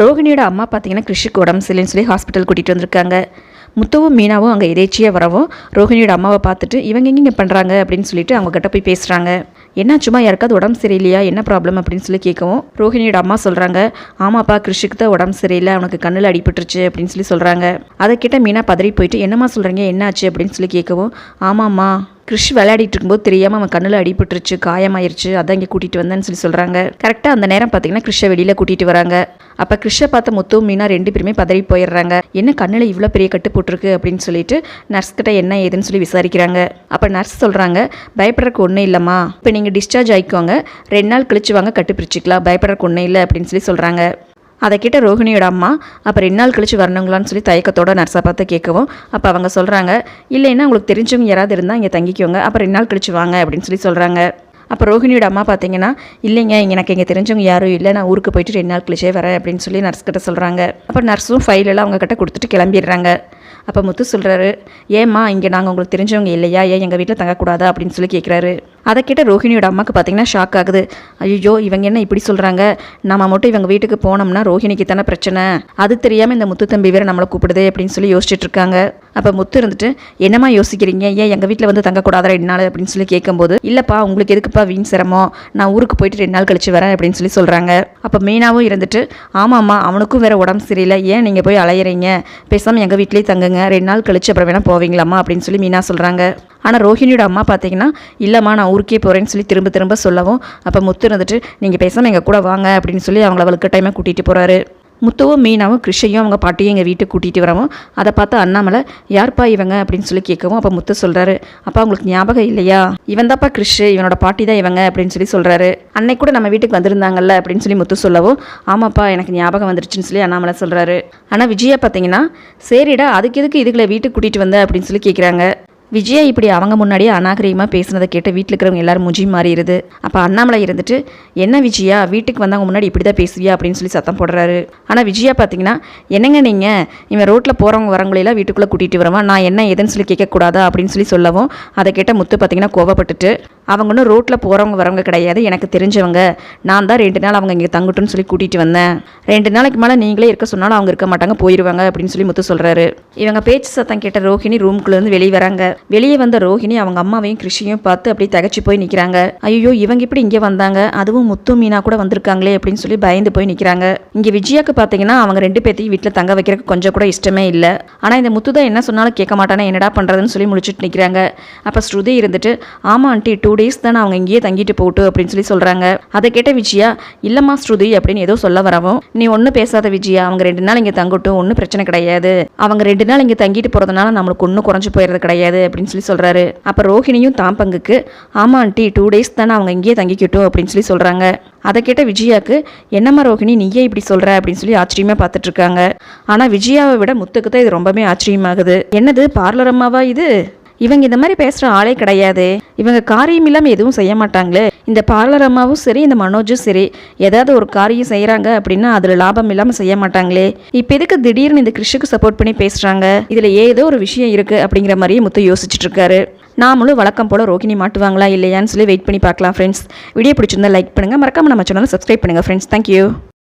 ரோகிணியோட அம்மா பார்த்தீங்கன்னா கிருஷிக்கு உடம்பு சரியில்லைன்னு சொல்லி ஹாஸ்பிட்டல் கூட்டிகிட்டு வந்திருக்காங்க. முத்துவும் மீனாவும் அங்கே எதேச்சியாக வரவும் ரோஹிணியோட அம்மாவை பார்த்துட்டு இவங்க எங்கே இங்கே பண்ணுறாங்க அப்படின்னு சொல்லிட்டு அவங்க கிட்ட போய் பேசுகிறாங்க என்ன சும்மா யாருக்காவது உடம்பு சரியில்லையா? என்ன ப்ராப்ளம் அப்படின்னு சொல்லி கேட்கவும் ரோஹிணியோட அம்மா சொல்கிறாங்க ஆமாப்பா கிருஷிக்கு தான் உடம்பு சரியில்லை. அவனுக்கு கண்ணில் அடிபட்டுருச்சு. அப்படின்னு சொல்லி சொல்கிறாங்க அதை கிட்ட மீனா பதறி போயிட்டு என்னம்மா சொல்கிறீங்க என்னாச்சு? அப்படின்னு சொல்லி கேட்கவும் ஆமாம்மா கிறிஷ் விளையாடிட்டு இருக்கும்போது தெரியாமல் அவன் கண்ணில் அடிபட்டுருச்சு காயமாயிருச்சு. அதான் இங்கே கூட்டிகிட்டு வந்தேன்னு சொல்லி சொல்கிறாங்க கரெக்டாக அந்த நேரம் பார்த்தீங்கன்னா கிறிஷை வெளியில் கூட்டிகிட்டு வராங்க. அப்போ கிறிஷை பார்த்த முத்து மீனா ரெண்டு பேருமே பதறி போயிடுறாங்க. என்ன கண்ணில் இவ்வளோ பெரிய கட்டு போட்டிருக்கு அப்படின்னு சொல்லிட்டு நர்ஸ் கிட்ட என்ன ஏதுன்னு சொல்லி விசாரிக்கிறாங்க. அப்போ நர்ஸ் சொல்கிறாங்க பயப்படுறதுக்கு ஒன்றும் இல்லைம்மா. இப்போ நீங்கள் டிஸ்சார்ஜ் ஆகிக்கோங்க ரெண்டு நாள் கழிச்சு வாங்க கட்டு பிரிச்சுக்கலாம். பயப்படுறக்கு ஒன்றும் இல்லை அப்படின்னு சொல்லி சொல்கிறாங்க அதை கேட்ட ரோஹிணியோட அம்மா அப்போ ரெண்டு நாள் கழிச்சு வரணுங்களான்னு சொல்லி தயக்கத்தோட நர்ஸை பார்த்து கேட்கவும் அப்போ அவங்க சொல்கிறாங்க இல்லைன்னா உங்களுக்கு தெரிஞ்சவங்க யாராவது இருந்தால் இங்கே தங்கிக்கோங்க. அப்போ ரெண்டு நாள் கழிச்சு வாங்க அப்படின்னு சொல்லி சொல்கிறாங்க அப்போ ரோஹிணியோட அம்மா பார்த்தீங்கன்னா இல்லைங்க எனக்கு இங்கே தெரிஞ்சவங்க யாரும் இல்லை. நான் ஊருக்கு போயிட்டு ரெண்டு நாள் கழிச்சே வரேன் அப்படின்னு சொல்லி நர்ஸ் கிட்ட சொல்கிறாங்க அப்போ நர்ஸும் ஃபைல் எல்லாம் அவங்க கிட்ட கொடுத்துட்டு கிளம்பிடுறாங்க. அப்போ முத்து சொல்கிறாரு ஏம்மா இங்கே நாங்கள் உங்களுக்கு தெரிஞ்சவங்க இல்லையா? ஏன் எங்கள் வீட்டில் தங்கக்கூடாதா? அப்படின்னு சொல்லி கேட்குறாரு அதை கேட்ட ரோஹிணியோட அம்மாவுக்கு பார்த்தீங்கன்னா ஷாக் ஆகுது. ஐயோ இவங்க என்ன இப்படி சொல்கிறாங்க நம்ம மட்டும் இவங்க வீட்டுக்கு போனோம்னா ரோஹிணிக்கு தானே பிரச்சனை? அது தெரியாமல் இந்த முத்து தம்பி வேறு நம்மளை கூப்பிடுதே அப்படின்னு சொல்லி யோசிச்சுட்டு இருக்காங்க. அப்போ முத்து இருந்துட்டு என்னம்மா யோசிக்கிறீங்க? ஏன் எங்கள் வீட்டில் வந்து தங்கக்கூடாதா ரெண்டு நாள்? அப்படின்னு சொல்லி கேட்கும்போது இல்லைப்பா உங்களுக்கு எதுக்குப்பா வீண் சிரமம்? நான் ஊருக்கு போயிட்டு ரெண்டு நாள் கழிச்சு வரேன் அப்படின்னு சொல்லி சொல்கிறாங்க அப்போ மீனாவும் இருந்துட்டு ஆமாம்மா அவனுக்கும் வேறு உடம்பு சரியில்லை. ஏன் நீங்கள் போய் அலையிறீங்க? பேசாமல் எங்கள் வீட்லேயே தங்குங்க. ரெண்டு நாள் கழிச்சு அப்புறம் வேணால் போவீங்களாம்மா? அப்படின்னு சொல்லி மீனா சொல்கிறாங்க ஆனால் ரோஹிணியோட அம்மா பார்த்தீங்கன்னா இல்லைம்மா நான் உருக்கே போகிறேன்னு சொல்லி திரும்ப திரும்ப சொல்லவும் அப்போ முத்து இருந்துட்டு நீங்கள் பேசாமல் எங்கள் கூட வாங்க அப்படின்னு சொல்லி அவங்கள அவளுக்கு டைமாக கூட்டிகிட்டு போகிறாரு முத்துவும் மீனாவும் கிருஷையும் அவங்க பாட்டியும் எங்கள் வீட்டுக்கு கூட்டிகிட்டு வரவும் அதை பார்த்து அண்ணாமலை யார்ப்பா இவங்க? அப்படின்னு சொல்லி கேட்கவும் அப்போ முத்து சொல்கிறாரு அப்பா உங்களுக்கு ஞாபகம் இல்லையா? இவன் தான்ப்பா கிருஷ் இவனோட பாட்டி தான் இவங்க அப்படின்னு சொல்லி சொல்கிறாரு அன்னைக்கு கூட நம்ம வீட்டுக்கு வந்திருந்தாங்கல்ல அப்படின்னு சொல்லி முத்து சொல்லவும் ஆமாப்பா எனக்கு ஞாபகம் வந்துருச்சுன்னு சொல்லி அண்ணாமலை சொல்கிறாரு ஆனால் விஜயா பார்த்தீங்கன்னா சரிடா அதுக்கு எதுக்கு இதுகளை வீட்டுக்கு கூட்டிகிட்டு வந்த? அப்படின்னு சொல்லி கேட்குறாங்க விஜயா இப்படி அவங்க முன்னாடியே அநாகரிகமாக பேசுனதை கேட்டு வீட்டில் இருக்கிறவங்க எல்லாரும் முஜி மாறிடுது. அப்போ அண்ணாமலை இருந்துட்டு என்ன விஜயா வீட்டுக்கு வந்தவங்க முன்னாடி இப்படி தான் பேசுவியா? அப்படின்னு சொல்லி சத்தம் போடுறாரு. ஆனால் விஜயா பார்த்தீங்கன்னா என்னங்க நீங்கள் இவன் ரோட்டில் போகிறவங்க வரவங்களெல்லாம் வீட்டுக்குள்ளே கூட்டிகிட்டு வரவன். நான் என்ன ஏதுன்னு சொல்லி கேட்கக்கூடாதா? அப்படின்னு சொல்லி சொல்லவும் அதை கேட்ட முத்து பார்த்தீங்கன்னா கோவப்பட்டுட்டு அவங்க ஒன்றும் ரோட்டில் போகிறவங்க வரவங்க கிடையாது. எனக்கு தெரிஞ்சவங்க. நான் தான் ரெண்டு நாள் அவங்க இங்கே தங்கட்டும்னு சொல்லி கூட்டிகிட்டு வந்தேன். ரெண்டு நாளைக்கு மேலே நீங்களே இருக்க சொன்னாலும் அவங்க இருக்க மாட்டாங்க போயிடுவாங்க அப்படின்னு சொல்லி முத்து சொல்கிறாரு இவங்க பேச்சு சத்தம் கேட்ட ரோஹிணி ரூம்குள்ளேருந்து வெளியே வராங்க. வெளியே வந்த ரோஹிணி அவங்க அம்மாவையும் கிருஷியும் பார்த்து அப்படியே தகச்சு போய் நிற்கிறாங்க ஐயோ இவங்க இப்படி இங்கே வந்தாங்க? அதுவும் முத்து மீனா கூட வந்திருக்காங்களே அப்படின்னு சொல்லி பயந்து போய் நிற்கிறாங்க இங்கே விஜயாக்கு பார்த்தீங்கன்னா அவங்க ரெண்டு பேர்த்தையும் வீட்டில் தங்க வைக்கிறதுக்கு கொஞ்சம் கூட இஷ்டமே இல்லை. ஆனால் இந்த முத்து தான் என்ன சொன்னாலும் கேட்க மாட்டானே என்னடா பண்ணுறதுன்னு சொல்லி முடிச்சுட்டு நிற்கிறாங்க அப்போ ஸ்ருதி இருந்துட்டு ஆமா ஆண்டி டூ டேஸ் தானே அவங்க இங்கேயே தங்கிட்டு போட்டு அப்படின்னு சொல்லி சொல்கிறாங்க அதை கேட்ட விஜயா இல்லைம்மா ஸ்ருதி அப்படின்னு ஏதோ சொல்ல வரவும் நீ ஒன்றும் பேசாத விஜயா அவங்க ரெண்டு நாள் இங்கே தங்கட்டும் ஒன்றும் பிரச்சனை கிடையாது. அவங்க ரெண்டு நாள் இங்கே தங்கிட்டு போகிறதுனால நம்மளுக்கு ஒன்றும் குறைஞ்சு போயிடுறது கிடையாது. அப்படின்னு சொல்லி சொல்கிறாரு அப்போ ரோஹிணியும் தாம்பங்குக்கு ஆமா ஆண்டி டூ டேஸ் தானே அவங்க இங்கேயே தங்கிக்கிட்டும் அப்படின்னு சொல்லி சொல்கிறாங்க அதை கேட்ட விஜயாக்கு என்னம்மா ரோஹிணி நீயே இப்படி சொல்கிற அப்படின்னு சொல்லி ஆச்சரியமாக பார்த்துட்ருக்காங்க ஆனால் விஜயாவை விட முத்துக்கு தான் இது ரொம்பவே ஆச்சரியமாகுது. என்னது பார்லர் அம்மாவா இது? இவங்க இந்த மாதிரி பேசுகிற ஆளே கிடையாது. இவங்க காரியம் இல்லாமல் எதுவும் செய்ய மாட்டாங்களே. இந்த பார்லர் அம்மாவும் சரி இந்த மனோஜும் சரி ஏதாவது ஒரு காரியம் செய்கிறாங்க அப்படின்னா அதில் லாபம் இல்லாமல் செய்ய மாட்டாங்களே. இப்போ எதுக்கு திடீர்னு இந்த கிருஷிக்கு சப்போர்ட் பண்ணி பேசுகிறாங்க இதில் ஏதோ ஒரு விஷயம் இருக்குது அப்படிங்கிற மாதிரியே முத்து யோசிச்சுட்டு இருக்காரு. நாமளும் வழக்கம் போல் ரோகிணி மாட்டுவாங்களா இல்லையான்னு சொல்லி வெயிட் பண்ணி பார்க்கலாம் ஃப்ரெண்ட்ஸ் வீடியோ பிடிச்சிருந்தா லைக் பண்ணுங்கள் மறக்காமல் நம்ம சேனலை சப்ஸ்கிரைப் பண்ணுங்கள் ஃப்ரெண்ட்ஸ் தேங்க்யூ